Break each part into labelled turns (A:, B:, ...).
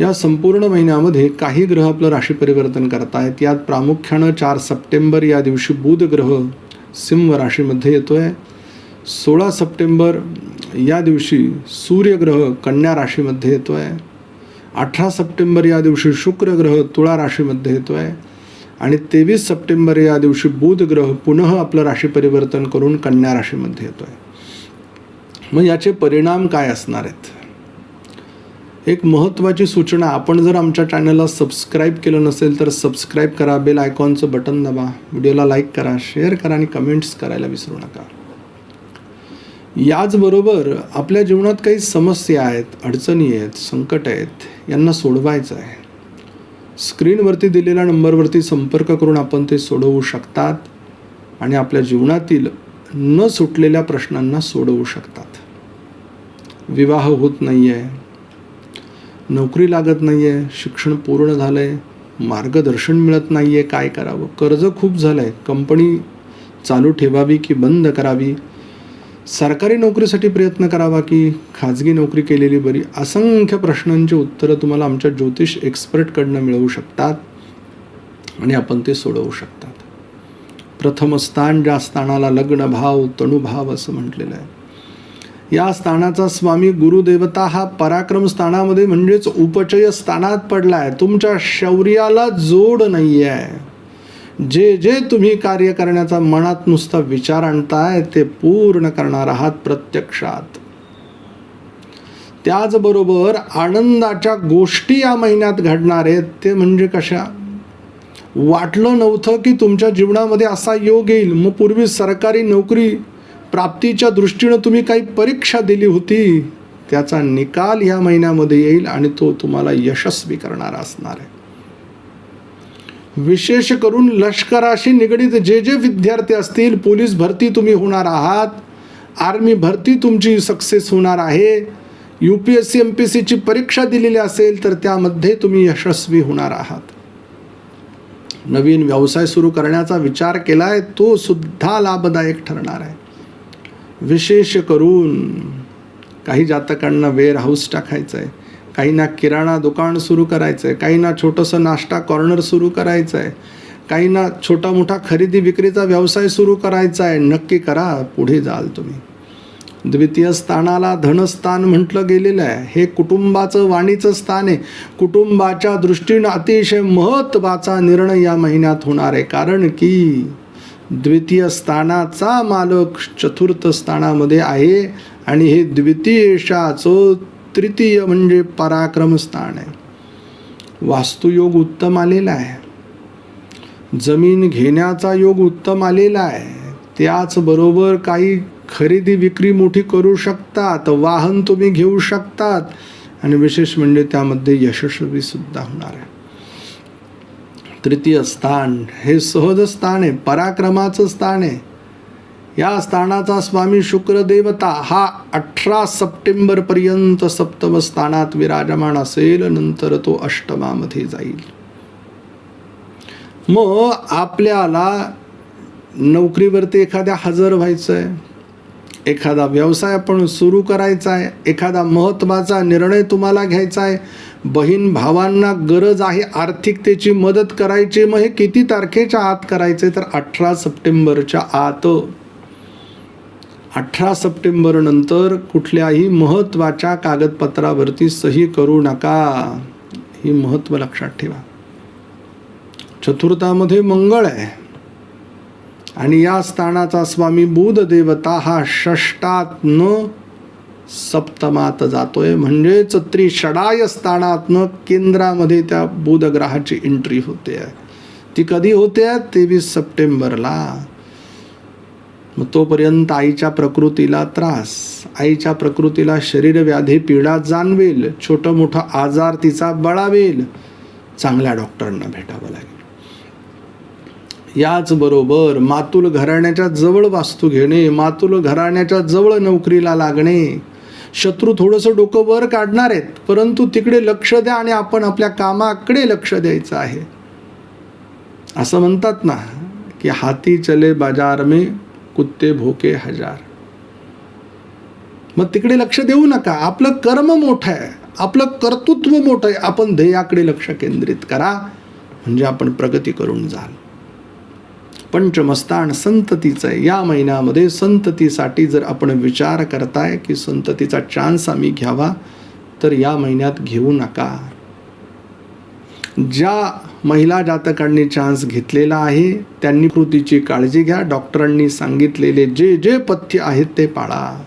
A: या संपूर्ण महिन्यामध्ये काही ग्रह आपलं राशी परिवर्तन करतायत. यात प्रामुख्यानं चार सप्टेंबर या दिवशी बुध ग्रह सिंह राशीमध्ये येतो आहे सोळा सप्टेंबर या दिवशी सूर्यग्रह कन्या राशीमध्ये येतो आहे अठरा सप्टेंबर या दिवशी शुक्र ग्रह तुळा राशीमध्ये येतो आहे आणि तेवीस सप्टेंबर या दिवशी बुध ग्रह पुनः आपलं राशी परिवर्तन करून कन्या राशीमध्ये येतो आहे मग याचे परिणाम काय असणार आहेत? एक महत्त्वाची सूचना आपण जर आमच्या चॅनलला सबस्क्राईब केलं नसेल तर सबस्क्राईब करा बेल आयकॉनचं बटन दाबा व्हिडिओला लाईक करा शेअर करा आणि कमेंट्स करायला विसरू नका. याचबरोबर आपल्या जीवनात काही समस्या आहेत अडचणी आहेत संकट आहेत यांना सोडवायचं आहे. स्क्रीनवरती दिलेल्या नंबरवरती संपर्क करून आपण ते सोडवू शकतात आणि आपल्या जीवनातील न सुटलेल्या प्रश्नांना सोडवू शकतात. विवाह होत नाही आहे नोकरी लागत नाही आहे शिक्षण पूर्ण झालं आहे मार्गदर्शन मिळत नाही आहे काय करावं? कर्ज खूप झालं आहे कंपनी चालू ठेवावी की बंद करावी? सरकारी नोकरीसाठी प्रयत्न करावा की खाजगी नोकरी केलेली बरी? असंख्य प्रश्नांची उत्तरं तुम्हाला आमच्या ज्योतिष एक्सपर्टकडनं मिळवू शकतात आणि आपण ते सोडवू शकतात. प्रथम स्थान ज्या स्थानाला लग्न भाव तणुभाव असं म्हटलेलं आहे. या स्थानाचा स्वामी गुरुदेवता हा पराक्रम स्थानामध्ये म्हणजेच उपचय स्थानात पडला आहे तुमच्या शौर्याला जोड नाही आहे जे जे तुम्ही कार्य करण्याचा मनात नुसता विचार आणताय ते पूर्ण करणार आहात प्रत्यक्षात. त्याचबरोबर आनंदाच्या गोष्टी या महिन्यात घडणार आहेत. ते म्हणजे कशा? वाटलं नव्हतं की तुमच्या जीवनामध्ये असा योग येईल. मग पूर्वी सरकारी नोकरी प्राप्तीच्या दृष्टीनं तुम्ही काही परीक्षा दिली होती त्याचा निकाल ह्या महिन्यामध्ये येईल आणि तो तुम्हाला यशस्वी करणारा असणार आहे. विशेष करून लष्कराशी निगडीत जे जे विद्यार्थी असतील पोलीस भरती तुम्ही होणार आहात आर्मी भरती तुमची सक्सेस होणार आहे U P S C M P सीची परीक्षा दिलेली असेल तर त्यामध्ये तुम्ही यशस्वी होणार आहात. नवीन व्यवसाय सुरू करण्याचा विचार केला आहे तो सुद्धा लाभदायक ठरणार आहे. विशेष करून काही जातकांना वेअर हाऊस टाकायचं आहे काहींना किराणा दुकान सुरू करायचं आहे काहींना छोटंसं नाश्ता कॉर्नर सुरू करायचं आहे काहींना छोटा मोठा खरेदी विक्रीचा व्यवसाय सुरू करायचा आहे नक्की करा पुढे जाल तुम्ही. द्वितीय स्थानाला धनस्थान म्हटलं गेलेलं आहे. हे कुटुंबाचं वाणीचं स्थान आहे. कुटुंबाच्या दृष्टीनं अतिशय महत्त्वाचा निर्णय या महिन्यात होणार आहे. कारण की द्वितीय स्थानाचा मालक चतुर्थ स्थानामध्ये आहे आणि हे द्वितीयशाचं तृतीय म्हणजे पराक्रम स्थान आहे. वास्तुयोग उत्तम आलेला आहे. जमीन घेण्याचा योग उत्तम आलेला आहे. त्याचबरोबर काही खरेदी विक्री मोठी करू शकतात वाहन तुम्ही घेऊ शकतात आणि विशेष म्हणजे त्यामध्ये यशस्वी सुद्धा होणार आहे. तृतीय स्थान हे सहज स्थान आहे पराक्रमाचं स्थान आहे. या स्थानाचा स्वामी शुक्रदेवता हा अठरा सप्टेंबरपर्यंत सप्तम स्थानात विराजमान असेल नंतर तो अष्टमामध्ये जाईल. मग आपल्याला नोकरीवरती एखाद्या हजर व्हायचं आहे एखादा व्यवसाय आपण सुरू करायचा आहे एखादा महत्त्वाचा निर्णय तुम्हाला घ्यायचा आहे बहीण भावांना गरज आहे आर्थिकतेची मदत करायची मग हे किती तारखेच्या आत करायचे? तर अठरा सप्टेंबरच्या आत. अठरा सप्टेंबर नंतर कुठल्याही महत्त्वाच्या कागदपत्रावरती सही करू नका. ही महत्त्व लक्षात ठेवा. चतुर्थामध्ये मंगळ आहे. आणि या स्थानाचा स्वामी बुध देवता हा षष्टात सप्तमात जातोय. म्हणजेच त्रिषडाय स्थानातनं केंद्रामध्ये त्या बुध ग्रहाची एंट्री होते आहे. ती कधी होते तेवीस सप्टेंबरला. मग तोपर्यंत आईच्या प्रकृतीला त्रास. आईच्या प्रकृतीला शरीरव्याधी पीडा जाणवेल. छोटं मोठं आजार तिचा बळावेल. चांगल्या डॉक्टरांना भेटावं लागेल. याचबरोबर मातुल घराण्याच्या जवळ वास्तू घेणे मातुल घराण्याच्या जवळ नोकरीला लागणे. शत्रू थोडंसं डोकं वर काढणार आहेत परंतु तिकडे लक्ष द्या आणि आपण आपल्या कामाकडे लक्ष द्यायचं आहे. असं म्हणतात ना की हाती चले बाजार मे कुत्ते भोके हजार. मग तिकडे लक्ष देऊ नका. आपलं कर्म मोठं आहे. आपलं कर्तृत्व मोठं आहे. आपण ध्येयाकडे लक्ष केंद्रित करा. म्हणजे आपण प्रगती करून जाल. पंचमस्तान संततीचं आहे. या महिन्यामध्ये संततीसाठी जर आपण विचार करताय की संततीचा चान्स आम्ही घ्यावा तर या महिन्यात घेऊ नका. ज्या महिला जातकांनी चान्स घेतलेला आहे त्यांनी कृतीची काळजी घ्या. डॉक्टरांनी सांगितलेले जे जे पथ्य आहेत ते पाळा.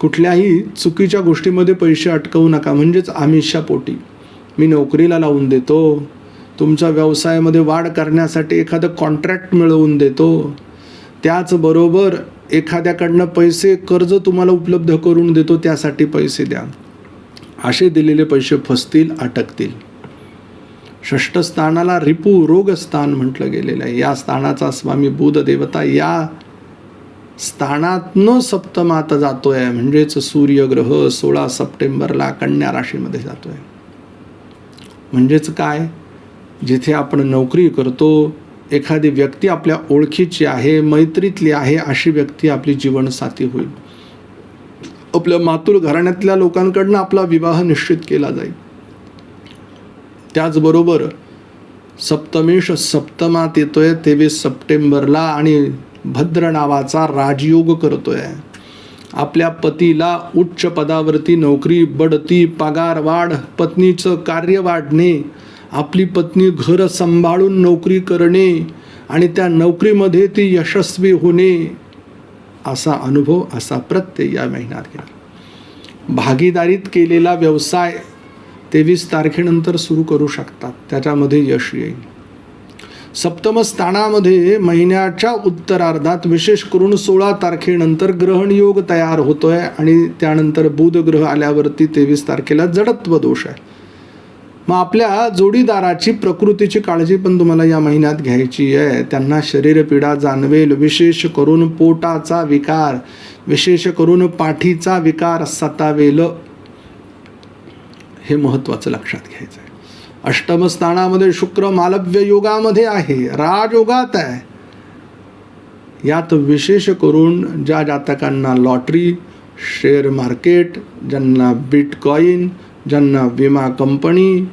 A: कुठल्याही चुकीच्या गोष्टीमध्ये पैसे अटकवू नका. म्हणजेच आमिषापोटी. मी नोकरीला लावून देतो. तुमच्या व्यवसायामध्ये वाढ करण्यासाठी एखादं कॉन्ट्रॅक्ट मिळवून देतो. त्याचबरोबर एखाद्याकडनं पैसे कर्ज तुम्हाला उपलब्ध करून देतो त्यासाठी पैसे द्या. असे दिलेले पैसे फसतील अटकतील. षष्ठस्थानाला रिपू रोगस्थान म्हटलं गेलेलं आहे. या स्थानाचा स्वामी बुध देवता या स्थानातनं सप्तमात जातोय. म्हणजेच सूर्यग्रह सोळा सप्टेंबरला कन्या राशीमध्ये जातोय. म्हणजेच काय? जिथे आपण नोकरी करतो एखादी व्यक्ती आपल्या ओळखीची आहे मैत्रीतली आहे अशी व्यक्ती आपली जीवनसाथी होईल. आपल्या मातुल घराण्यातल्या लोकांकडनं आपला विवाह निश्चित केला जाईल. त्याचबरोबर सप्तमेश सप्तमात येतोय तेवीस सप्टेंबरला आणि भद्र नावाचा राजयोग करतोय. आपल्या पतीला उच्च पदावरती नोकरी बढती पगार वाढ पत्नीचं कार्य वाढणे आपली पत्नी घर सांभाळून नोकरी करणे आणि त्या नोकरीमध्ये ती यशस्वी होणे असा अनुभव असा प्रत्यय या महिन्यात घ्या. भागीदारीत केलेला व्यवसाय तेवीस तारखेनंतर सुरू करू शकतात. त्याच्यामध्ये यश येईल. सप्तम स्थानामध्ये महिन्याच्या उत्तरार्धात विशेष करून सोळा तारखेनंतर ग्रहण योग तयार होतोय आणि त्यानंतर बुध ग्रह आल्यावरती तेवीस तारखेला जडत्व दोष आहे. मग आपल्या जोडीदाराची प्रकृतीची काळजी पण तुम्हाला या महिन्यात घ्यायची आहे. त्यांना शरीरपीडा जाणवेल विशेष करून पोटाचा विकार विशेष करून पाठीचा विकार सतावेल. हे महत्त्वाचं लक्षात घ्यायचं आहे. अष्टम स्थानामध्ये शुक्र मालव्य योगामध्ये आहे राजयोगात आहे. यात विशेष करून ज्या जातकांना लॉटरी शेअर मार्केट ज्यांना बिटकॉईन ज्यांना विमा कंपनी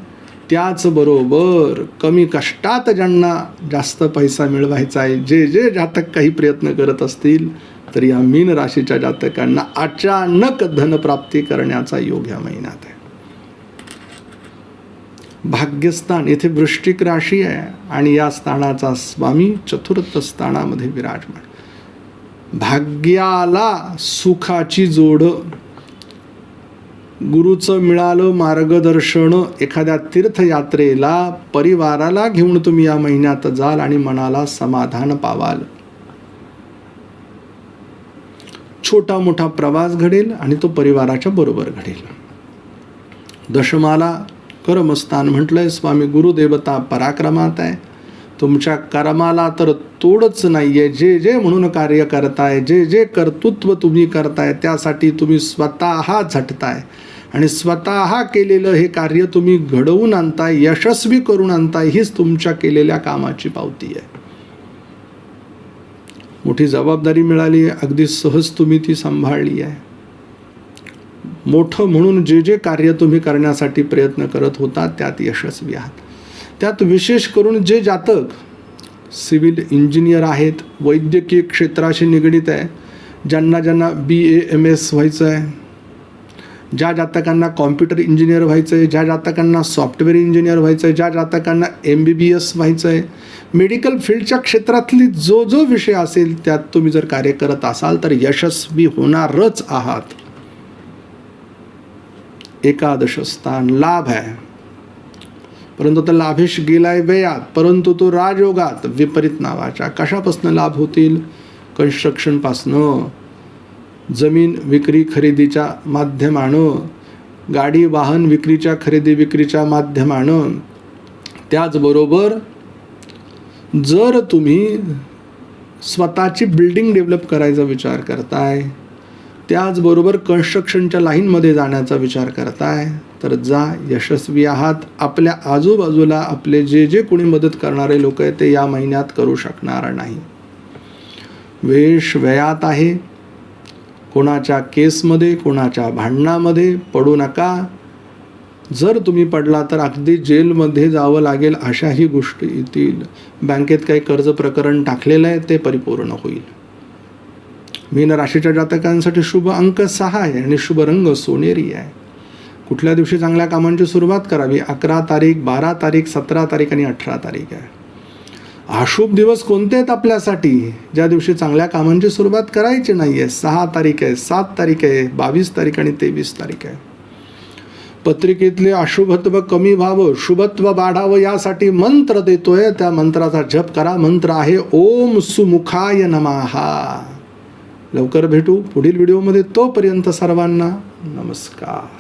A: त्याचबरोबर कमी कष्टात ज्यांना जास्त पैसा मिळवायचा आहे जे जे जातक काही प्रयत्न करत असतील तर या मीन राशीच्या जातकांना अचानक धनप्राप्ती करण्याचा योग या महिन्यात आहे. भाग्यस्थान येथे वृश्चिक राशी आहे आणि या स्थानाचा स्वामी चतुर्थ स्थानामध्ये विराजमान. भाग्याला सुखाची जोड गुरुचं मिळालं मार्गदर्शन एखाद्या तीर्थयात्रेला परिवाराला घेऊन तुम्ही या महिन्यात जाल आणि मनाला समाधान पावाल. छोटा मोठा प्रवास घडेल आणि तो परिवाराच्या बरोबर घडेल. दशमाला कर्मस्थान म्हटलंय स्वामी गुरुदेवता पराक्रमात आहे. तुमच्या कर्माला तर तोडच नाही आहे जे जे म्हणून कार्य करताय जे जे कर्तृत्व तुम्ही करताय त्यासाठी तुम्ही स्वतः झटताय. आणि स्वतः केलेलं हे कार्य तुम्ही घडवून आणताय यशस्वी करून आणताय हीच तुमच्या केलेल्या कामाची पावती आहे. मोठी जबाबदारी मिळाली आहे अगदी सहज तुम्ही ती सांभाळली आहे. मोठं म्हणून जे जे कार्य तुम्ही करण्यासाठी प्रयत्न करत होता त्यात यशस्वी आहात. त्यात विशेष करून जे जातक सिव्हिल इंजिनियर आहेत वैद्यकीय क्षेत्राशी निगडीत आहे ज्यांना ज्यांना बी ए एम एस व्हायचं आहे ज्या जातकांना कॉम्प्युटर इंजिनियर व्हायचं आहे ज्या जातकांना सॉफ्टवेअर इंजिनियर व्हायचं आहे ज्या जातकांना एम बी बी एस व्हायचं आहे मेडिकल फील्डच्या क्षेत्रातली जो जो विषय असेल त्यात तुम्ही जर कार्य करत असाल तर यशस्वी होणारच आहात. एकादश स्थान लाभ आहे परंतु तो लाभेश गेलाय वयात परंतु तो राजयोगात विपरीत नावाच्या कशापासून लाभ होतील? कन्स्ट्रक्शनपासनं जमीन विक्री खरेदीच्या माध्यमानं गाडी वाहन विक्रीच्या खरेदी विक्रीच्या माध्यमानं त्याचबरोबर जर तुम्ही स्वतःची बिल्डिंग डेव्हलप करायचा विचार करताय त्याचबरोबर कन्स्ट्रक्शनच्या लाईनमध्ये जाण्याचा विचार करताय तर जा यशस्वी आहात. आपल्या आजूबाजूला आपले जे जे कोणी मदत करणारे लोक आहेत ते या महिन्यात करू शकणार नाही. वेश व्ययात आहे. कोणाच्या केसमध्ये कोणाच्या भांडणामध्ये पडू नका. जर तुम्ही पडला तर अगदी जेलमध्ये जावं लागेल अशाही गोष्टी येतील बँकेत काही कर्ज प्रकरण टाकलेलं आहे ते परिपूर्ण होईल. मीन राशीच्या जातकांसाठी शुभ अंक सहा आहे आणि शुभ रंग सोनेरी आहे. कुठल्या दिवशी चांगल्या कामांची सुरुवात करावी? अकरा तारीख बारा तारीख सतरा तारीख आणि अठरा तारीख आहे. अशुभ दिवस कोणते आहेत आपल्यासाठी? ज्या दिवशी चांगल्या कामांची सुरुवात करायची नाही आहे सहा तारीख आहे सात तारीख आहे बावीस तारीख आणि तेवीस तारीख आहे. पत्रिकेतले अशुभत्व कमी व्हावं शुभत्व वाढावं यासाठी मंत्र देतोय. त्या मंत्राचा जप करा. मंत्र आहे ओम सुमुखाय नमाहा लवकर भेटू पुढील व्हिडिओमध्ये तोपर्यंत सर्वांना नमस्कार.